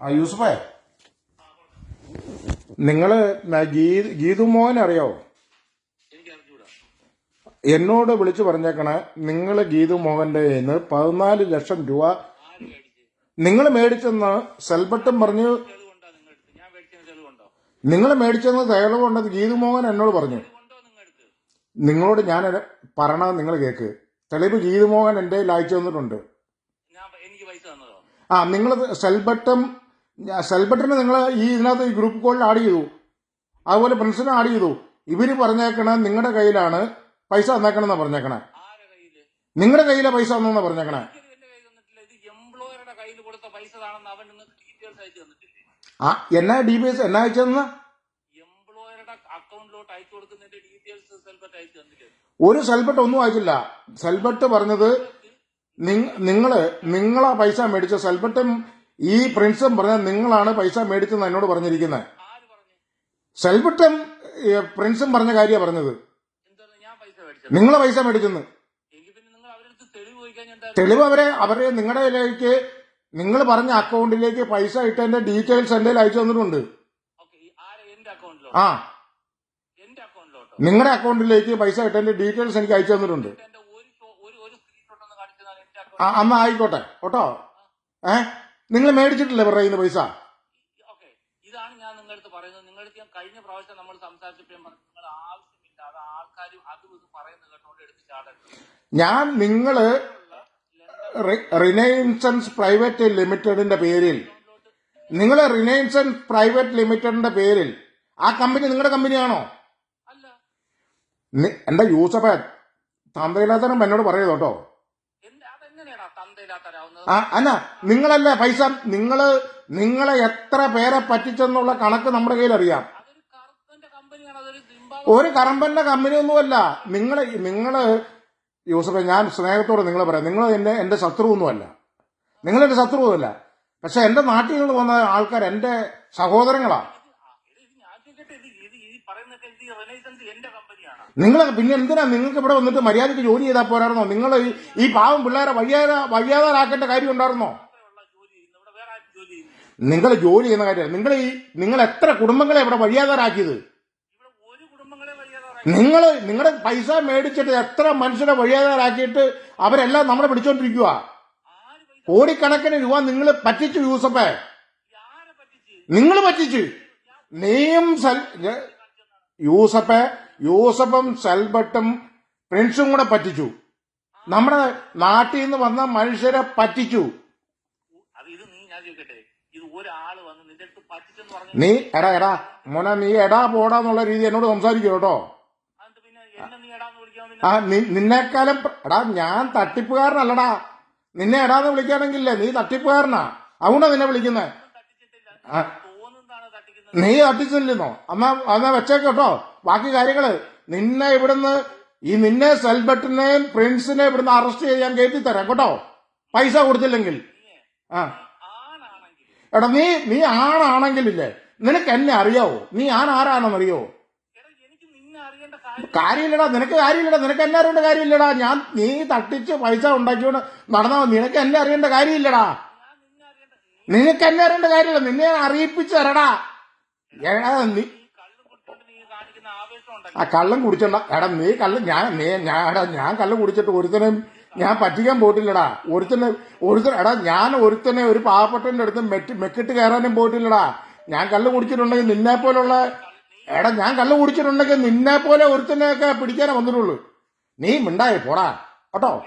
ആ യൂസഫേ. നിങ്ങൾ ഗീതു മോഹൻ അറിയാവോ? അറിഞ്ഞൂടാ എന്നോട് വിളിച്ചു പറഞ്ഞേക്കണേ നിങ്ങൾ ഗീതു മോഹന്റെ നിന്ന് പതിനാല് ലക്ഷം രൂപ നിങ്ങൾ മേടിച്ചെന്ന് സെൽബട്ടും പറഞ്ഞു. നിങ്ങൾ മേടിച്ചെന്ന് തെളിവുണ്ടെന്ന് ഗീതു മോഹൻ എന്നോട് പറഞ്ഞു. നിങ്ങളോട് ഞാൻ പറയണത് നിങ്ങൾ കേക്ക്. തെളിവ് ഗീതു മോഹൻ എന്റെ അയച്ചു തന്നിട്ടുണ്ട്. ആ നിങ്ങൾ സെൽബട്ടും സെൽബട്ടിന് നിങ്ങൾ ഈ ഇതിനകത്ത് ഈ ഗ്രൂപ്പ് കോളിൽ ആഡ് ചെയ്തു. അതുപോലെ പ്രിൻസിനെ ആഡ് ചെയ്തു. ഇവർ പറഞ്ഞേക്കണ നിങ്ങളുടെ കയ്യിലാണ് പൈസ തന്നേക്കണെന്നാ പറഞ്ഞേക്കണേ. നിങ്ങളുടെ കയ്യിലെ? പൈസ തന്നെന്നാ പറഞ്ഞേക്കണേ. ആ എന്നാ ഡി ബി എസ് എന്നാ അയച്ചതെന്ന് എംപ്ലോയറുടെ അക്കൗണ്ടിലോട്ട് അയച്ചു തന്നില്ലേ? ഒരു സെൽബട്ട് ഒന്നും അയച്ചില്ല. സെൽബട്ട് പറഞ്ഞത് നിങ്- നിങ്ങൾ നിങ്ങളാ പൈസ മേടിച്ച സെൽബട്ടും ഈ പ്രിൻസും പറഞ്ഞ നിങ്ങളാണ് പൈസ മേടിച്ചെന്ന് എന്നോട് പറഞ്ഞിരിക്കുന്നത് പറഞ്ഞു പ്രിൻസും പറഞ്ഞ കാര്യമാണ് പറഞ്ഞത്. ഞാൻ പൈസ മേടിച്ചത്? നിങ്ങളെ പൈസ മേടിച്ചെന്ന്. നിങ്ങൾ തെളിവ് അവരെ അവരെ നിങ്ങളുടെ നിങ്ങൾ പറഞ്ഞ അക്കൗണ്ടിലേക്ക് പൈസ ഇട്ടതിന്റെ ഡീറ്റെയിൽസ് എന്റെ അയച്ചു തന്നിട്ടുണ്ട്. ആ. നിങ്ങളുടെ അക്കൗണ്ടിലേക്ക് പൈസ ഇട്ടതിന്റെ ഡീറ്റെയിൽസ് എനിക്ക് അയച്ചു തന്നിട്ടുണ്ട്. അമ്മ ആയിക്കോട്ടെ. കേട്ടോ? ഏ? നിങ്ങൾ മേടിച്ചിട്ടില്ലേ പറയുന്ന കയ്യിൽ പൈസ? ഓക്കെ. ഇതാണ് ഞാൻ നിങ്ങളടുത്ത് പറയുന്നത്. നിങ്ങളടുത്ത് ഞാൻ കഴിഞ്ഞ പ്രാവശ്യം നമ്മൾ സംസാരിച്ചപ്പോൾ ഞാൻ പറഞ്ഞു നിങ്ങൾ ആവശ്യമില്ല അത് ആൾക്കാർ അതും ഇതും പറയുന്നത് കേട്ടോണ്ട് എടുത്ത് ചാടരുത്. ഞാൻ നിങ്ങൾ റി- റിനൈൻസൻസ് പ്രൈവറ്റ് ലിമിറ്റഡിന്റെ പേരിൽ നിങ്ങൾ റിലയൻസൻസ് പ്രൈവറ്റ് ലിമിറ്റഡിന്റെ പേരിൽ ആ കമ്പനി നിങ്ങളുടെ കമ്പനിയാണോ? അല്ല. നി- എന്റെ യൂസഫ് തന്തയില്ലാത്തനം എന്നോട് പറയൂ കേട്ടോ. ആ അല്ല നിങ്ങളല്ലേ പൈസ? നിങ്ങൾ നിങ്ങളെ എത്ര പേരെ പറ്റിച്ചെന്നുള്ള കണക്ക് നമ്മുടെ കയ്യിൽ അറിയാം ഒരു കറമ്പന്റെ കമ്പനി ഒന്നുമല്ല നിങ്ങൾ നിങ്ങൾ യൂസഫ് ഞാൻ സ്നേഹത്തോടെ നിങ്ങൾ പറയാം. നിങ്ങൾ എന്റെ എന്റെ ശത്രു ഒന്നുമല്ല നിങ്ങൾ എന്റെ ശത്രുവൊന്നുമല്ല. പക്ഷെ എന്റെ നാട്ടിൽ നിന്ന് വന്ന ആൾക്കാർ എന്റെ സഹോദരങ്ങളാ. പറയുന്നൊക്കെ ഇത് റിനൈസൻസ് എന്റെ കമ്പനിയാണ്. നിങ്ങൾ പിന്നെ എന്തിനാ നിങ്ങൾക്ക് ഇവിടെ വന്നിട്ട് മര്യാദയ്ക്ക് ജോലി ചെയ്താൽ പോരായിരുന്നോ? നിങ്ങൾ ഈ ഈ പാവം പിള്ളേരെ വയ്യാത വയ്യാതാരാക്കേണ്ട കാര്യം ഉണ്ടായിരുന്നോ ജോലി ഇവിടെ വേറെ ആരും ജോലി ചെയ്യുന്നു നിങ്ങൾ ജോലി ചെയ്യുന്ന കാര്യം നിങ്ങൾ ഈ നിങ്ങൾ എത്ര കുടുംബങ്ങളെ ഇവിടെ വഴിയാതാരാക്കിയത്? ഇവിടെ ഒരു കുടുംബങ്ങളെ നിങ്ങൾ നിങ്ങളുടെ പൈസ മേടിച്ചിട്ട് എത്ര മനുഷ്യരെ വഴിയാതാരാക്കിയിട്ട് അവരെല്ലാം നമ്മളെ പിടിച്ചോണ്ടിരിക്കുക ആര് പൈസ കോടിക്കണക്കിന് രൂപ നിങ്ങൾ പറ്റിച്ചു യൂസപ്പേ. ഈ ആരെ പറ്റിച്ച്? നിങ്ങൾ പറ്റിച്ചു. നീയും സൽ യൂസഫെ യൂസഫും സെൽബട്ടും പ്രിൻസും കൂടെ പറ്റിച്ചു. നമ്മുടെ നാട്ടിൽ നിന്ന് വന്ന മനുഷ്യരെ പറ്റിച്ചു. നീ എടാ എടാ മോനെ നീ എടാ പോടാന്നുള്ള രീതി എന്നോട് സംസാരിക്കും കേട്ടോ. ആ നിന്നെക്കാലം എടാ ഞാൻ തട്ടിപ്പുകാരനല്ലടാ. നിന്നെ എടാന്ന് വിളിക്കാണെങ്കിലേ നീ തട്ടിപ്പുകാരനാ. അതുകൊണ്ടാ നിന്നെ വിളിക്കുന്നത് നീ അട്ടിച്ചില്ലെന്നോ അമ്മ അമ്മ വെച്ചേക്കട്ടോ ബാക്കി കാര്യങ്ങൾ. നിന്നെ ഇവിടുന്ന് ഈ നിന്നെ സെൽബട്ടിനെയും പ്രിൻസിനെ ഇവിടുന്ന് അറസ്റ്റ് ചെയ്യാൻ കയറ്റി തരാം കേട്ടോ. പൈസ കൊടുത്തില്ലെങ്കിൽ. ആ. എടാ നീ നീ ആണാണെങ്കിലില്ലേ? നിനക്ക് എന്നെ അറിയാവോ? നീ ആൺ ആരാണെന്നറിയോ? കാര്യമില്ലടാ നിനക്ക് കാര്യമില്ലടാ. നിനക്ക് എന്നെ അറിയേണ്ട കാര്യമില്ലടാ. ഞാൻ നീ തട്ടിച്ച് പൈസ ഉണ്ടാക്കിയോണ്ട് നടന്നാ. നിനക്ക് എന്നെ അറിയേണ്ട കാര്യമില്ലടാ. നിനക്ക് എന്നെ അറിയേണ്ട കാര്യമില്ല. നിന്നെ ഞാൻ അറിയിപ്പിച്ചു തരടാ. എടാ നീ ആ കള്ളം കുടിച്ചണ്ട. എടാ നീ കള്ളം ഞാൻ നീ ഞാൻ എടാ ഞാൻ കള്ളം കുടിച്ചിട്ട് ഒരുത്തനും ഞാൻ പറ്റിക്കാൻ പോയിട്ടില്ലടാ. ഒരുത്തനെ ഒരുത്തൻ എടാ ഞാൻ ഒരുത്തനെ ഒരു പാവപ്പെട്ടന്റെ അടുത്ത് മെറ്റ് മെക്കിട്ട് കയറാനും പോയിട്ടില്ലടാ. ഞാൻ കള്ള് കുടിച്ചിട്ടുണ്ടെങ്കിൽ നിന്നെ പോലുള്ള എടാ ഞാൻ കള്ള് കുടിച്ചിട്ടുണ്ടെങ്കിൽ നിന്നെ പോലെ ഒരുത്തനെയൊക്കെ പിടിക്കാനേ വന്നിട്ടുള്ളൂ. നീ മിണ്ടായി പോടാ. കേട്ടോ?